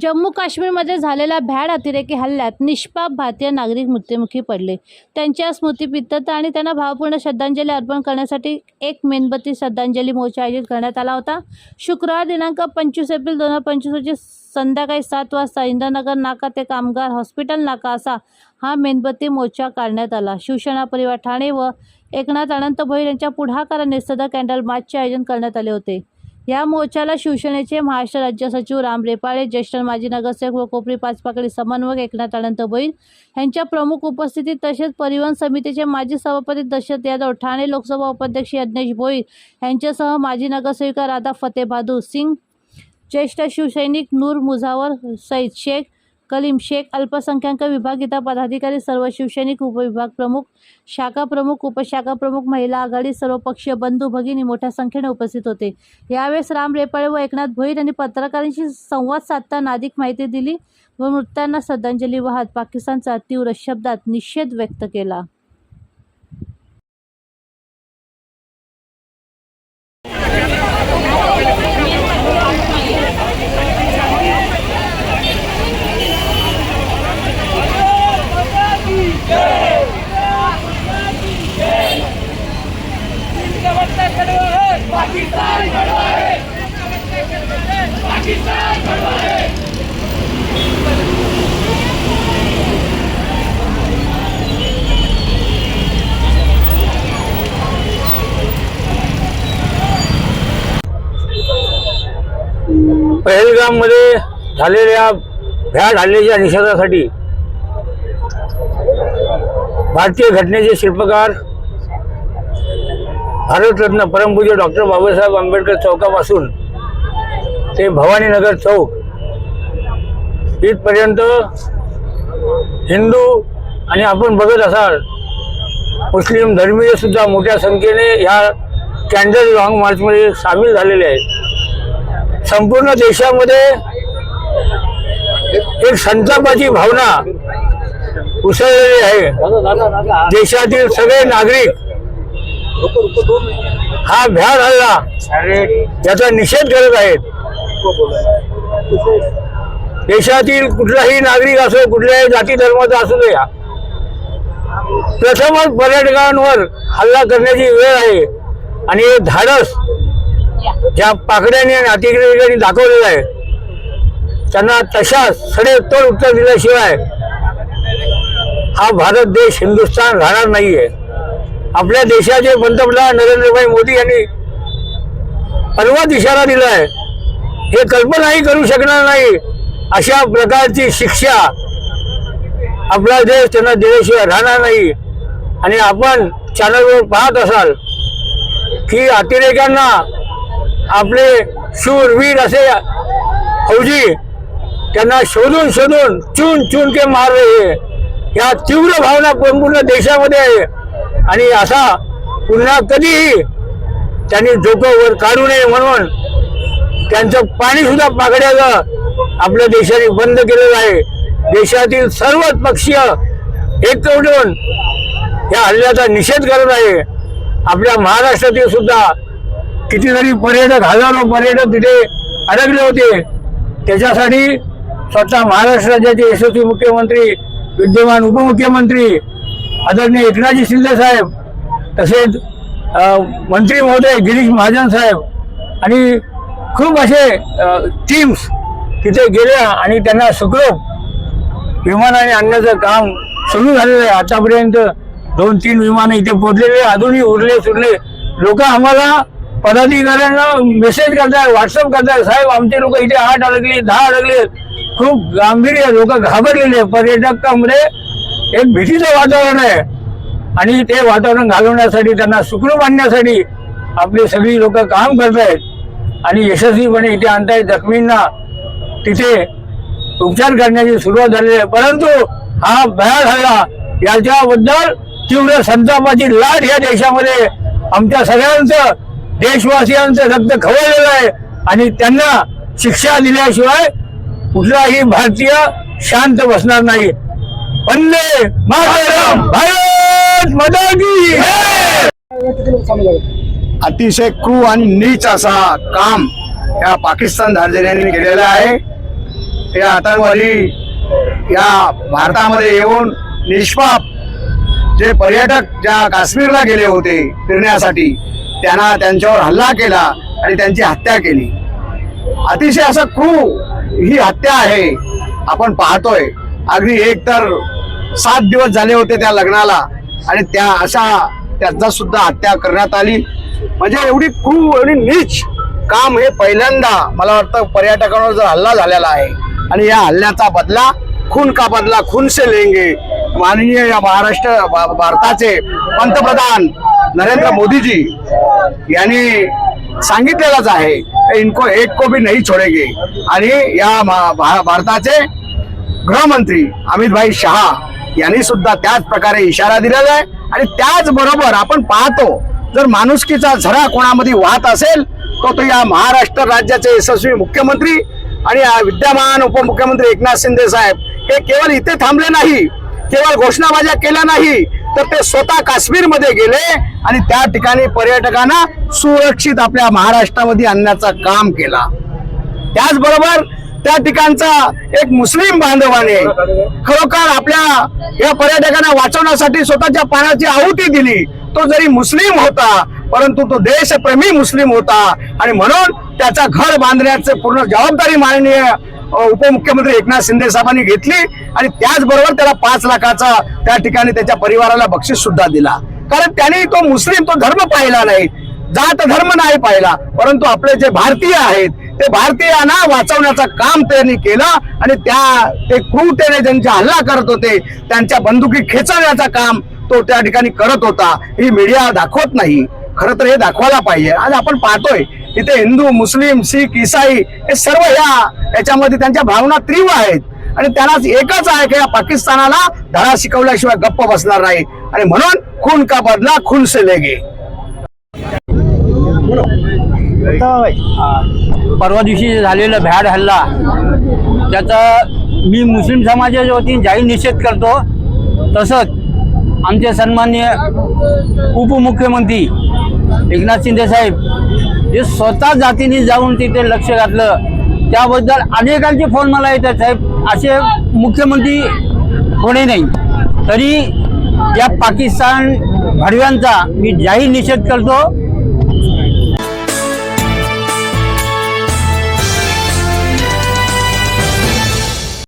जम्मू काश्मीरमध्ये झालेल्या भ्याड अतिरेकी हल्ल्यात निष्पाप भारतीय नागरिक मृत्युमुखी पडले. त्यांच्या स्मृतिपित्तता आणि त्यांना भावपूर्ण श्रद्धांजली अर्पण करण्यासाठी एक मेणबत्ती श्रद्धांजली मोर्चा आयोजित करण्यात आला होता. शुक्रवार दिनांक पंचवीस एप्रिल दोन हजार पंचवीस रोजी संध्याकाळी सात वाजता इंद्रनगर नाका ते कामगार हॉस्पिटल नाका असा हा मेणबत्ती मोर्चा काढण्यात आला. शिवसेना परिवार ठाणे व एकनाथ अनंत भोईर यांच्या पुढाकाराने सदर कॅन्डल मार्चचे आयोजन करण्यात आले होते. या मोर्चाला शिवसेनेचे महाराष्ट्र राज्य सचिव राम रेपाळे ज्येष्ठ माजी नगरसेवक व कोपरी पाचपाकडी समन्वयक एकनाथ अनंत बैल यांच्या प्रमुख उपस्थितीत तसेच परिवहन समितीचे माजी सभापती दशरथ यादव ठाणे लोकसभा उपाध्यक्ष यज्ञेश भोईर यांच्यासह माजी नगरसेविका राधा फतेह बहादूर सिंग ज्येष्ठ शिवसैनिक नूर मुझावर सईद शेख कलीम शेख अल्पसंख्याक विभाग पदाधिकारी सर्व शिवसैनिक उपविभाग प्रमुख शाखा प्रमुख उपशाखा प्रमुख महिला आघाडी सर्व पक्षीय बंधू भगिनी मोठ्या संख्येने उपस्थित होते. यावेळेस राम रेपाळे व एकनाथ भोईर यांनी पत्रकारांशी संवाद साधताना अधिक माहिती दिली व मृतांना श्रद्धांजली वाहत पाकिस्तानचा तीव्र शब्दात निषेध व्यक्त केला. मध्ये झालेल्या भ्याड हल्ल्याच्या निषेधासाठी भारतीय घटनेचे शिल्पकार भारतरत्न परमपूज्य डॉक्टर बाबासाहेब आंबेडकर चौकापासून ते भवानीनगर चौक इथपर्यंत हिंदू आणि आपण बघत असाल मुस्लिम धर्मीय सुद्धा मोठ्या संख्येने ह्या कॅन्डल लॉंग मार्चमध्ये सामील झालेले आहेत. संपूर्ण देशामध्ये एक संतापाची भावना उसळलेली आहे. देशातील सगळे नागरिक हा भ्याड हल्ला याचा निषेध करत आहेत. देशातील कुठलाही नागरिक असो कुठल्याही जाती धर्माचा असू द्या प्रथमच पर्यटकांवर हल्ला करण्याची वेळ आहे. आणि हे धाडस ज्या पाकड्यांनी आणि अतिक्रमिकांनी दाखवलेलं आहे त्यांना तशा सडेतोड उत्तर दिल्याशिवाय हा भारत देश हिंदुस्थान राहणार नाहीये. आपल्या देशाचे पंतप्रधान नरेंद्रभाई मोदी यांनी परवाच इशारा दिला आहे हे कल्पनाही करू शकणार नाही. अशा प्रकारची शिक्षा आपला देश त्यांना दिल्याशिवाय राहणार नाही. आणि आपण चॅनलवर पाहत असाल की अतिरेक्यांना आपले शूरवीर असे फौजी त्यांना शोधून शोधून चून चून के मारले हे. या तीव्र भावना संपूर्ण देशामध्ये आहे. आणि असा पुन्हा कधीही त्यांनी डोकं वर काढू नये म्हणून त्यांचं पाणीसुद्धा पाकड्याचं आपल्या देशाने बंद केलेलं आहे. देशातील सर्वच पक्षीय एकवटून या हल्ल्याचा निषेध करत आहे. आपल्या महाराष्ट्रातील सुद्धा कितीतरी पर्यटक हजारो पर्यटक तिथे अडकले होते. त्याच्यासाठी स्वतः महाराष्ट्र राज्याचे यशस्वी मुख्यमंत्री विद्यमान उपमुख्यमंत्री आदरणीय एकनाथजी शिंदे साहेब तसेच मंत्री महोदय गिरीश महाजन साहेब आणि खूप असे टीम्स तिथे गेल्या आणि त्यांना सुखरूप विमानाने आणण्याचं काम सुरू झालेलं आहे. आतापर्यंत दोन तीन विमानं इथे पोचलेले अजूनही उरले सुरले लोक आम्हाला पदाधिकाऱ्यांना मेसेज करताय व्हॉट्सअप करताय साहेब आमचे लोक इथे आठ अडकले दहा अडकले. खूप गांभीर्य लोक घाबरलेले पर्यटक पर्यटकांमध्ये एक भीतीचं वातावरण आहे. आणि ते वातावरण घालवण्यासाठी त्यांना सुखरूप आणण्यासाठी आपली सगळी लोक काम करत आहेत आणि यशस्वीपणे इथे आणतायत जखमींना. तिथे उपचार करण्याची सुरुवात झालेली आहे. परंतु हा भयाल हल्ला याच्याबद्दल तीव्र संतापाची लाट या देशामध्ये आमच्या सगळ्यांचं देशवासियांचं रक्त खवळलेलं आहे आणि त्यांना शिक्षा दिल्याशिवाय कुठलाही भारतीय शांत बसणार नाही. वंदे मातरम भारत मदागी अतिशय क्रू आणि नीच असा काम या पाकिस्तान धार्जन्यांनी केलेला आहे. या आतंकवादी या भारतामध्ये येऊन निष्पाप जे पर्यटक ज्या काश्मीरला गेले होते फिरण्यासाठी त्यांना त्यांच्यावर हल्ला केला आणि त्यांची हत्या केली. अतिशय असं क्रू ही हत्या आहे. आपण पाहतोय. अगदी एक तर सात दिवस झाले होते त्या लग्नाला आणि त्या अशा त्यांचा सुद्धा हत्या करण्यात आली. म्हणजे एवढी क्रू एवढी नीच काम हे पहिल्यांदा मला वाटतं पर्यटकांवर जर हल्ला झालेला आहे आणि या हल्ल्याचा बदला खून का बदला खून से लेंगे माननीय या महाराष्ट्र भारताचे पंतप्रधान नरेंद्र मोदीजी यांनी सांगितलेलाच आहे इनको एक को भी नाही छोडेगे. आणि या भारताचे गृहमंत्री अमित भाई शहा यांनी सुद्धा त्याच प्रकारे इशारा दिलेला आहे. आणि त्याचबरोबर आपण पाहतो जर माणुसकीचा झरा कोणामध्ये वाहत असेल तो तो या महाराष्ट्र राज्याचे यशस्वी मुख्यमंत्री आणि विद्यमान उपमुख्यमंत्री एकनाथ शिंदे साहेब हे केवळ इथे थांबले नाही केवळ घोषणाबाज्या केल्या नाही तर ते स्वतः काश्मीरमध्ये गेले आणि त्या ठिकाणी पर्यटकांना सुरक्षित आपल्या महाराष्ट्रामध्ये आणण्याचं काम केला. त्याचबरोबर त्या ठिकाणचा एक मुस्लिम बांधवाने खरोखर आपल्या या पर्यटकांना वाचवण्यासाठी स्वतःच्या पाण्याची आहुती दिली. तो जरी मुस्लिम होता परंतु तो देशप्रेमी मुस्लिम होता आणि म्हणून त्याचा घर बांधण्याचे पूर्ण जबाबदारी माननीय उपमुख्यमंत्री एकनाथ शिंदे साहेबांनी घेतली आणि त्याचबरोबर त्याला पाच लाखाचा त्या ठिकाणी त्याच्या परिवाराला बक्षीस सुद्धा दिला. कारण त्यांनी तो मुस्लिम तो धर्म पाहिला नाही. जात धर्म नाही पाहिला परंतु आपले जे भारतीय आहेत ते भारतीयांना वाचवण्याचं काम त्यांनी केलं आणि त्या ते क्रूरतेने ज्यांचा हल्ला करत होते त्यांच्या बंदुकी खेचवण्याचं काम तो त्या ठिकाणी करत होता. ही मीडिया दाखवत नाही. खरं तर हे दाखवायला पाहिजे. आज आपण पाहतोय इथे हिंदू मुस्लिम शीख इसाई हे सर्व या याच्यामध्ये त्यांच्या भावना तीव्र आहेत. आणि त्यांनाच एकच आहे की या पाकिस्तानाला धडा शिकवल्याशिवाय गप्प बसणार नाही. आणि म्हणून खून का बदला खून से लेगे. परवा दिवशी झालेला भ्याड हल्ला त्याचा मी मुस्लिम समाजाच्या वतीने जाहीर निषेध करतो. तसंच आमचे सन्मान्य उपमुख्यमंत्री एकनाथ शिंदे साहेब हे स्वतः जातीने जाऊन तिथे लक्ष घातलं. त्याबद्दल अनेकांचे फोन मला येतात साहेब. असे मुख्यमंत्री होणे नाही. तरी या पाकिस्तान भडव्यांचा मी जाहीर निषेध करतो.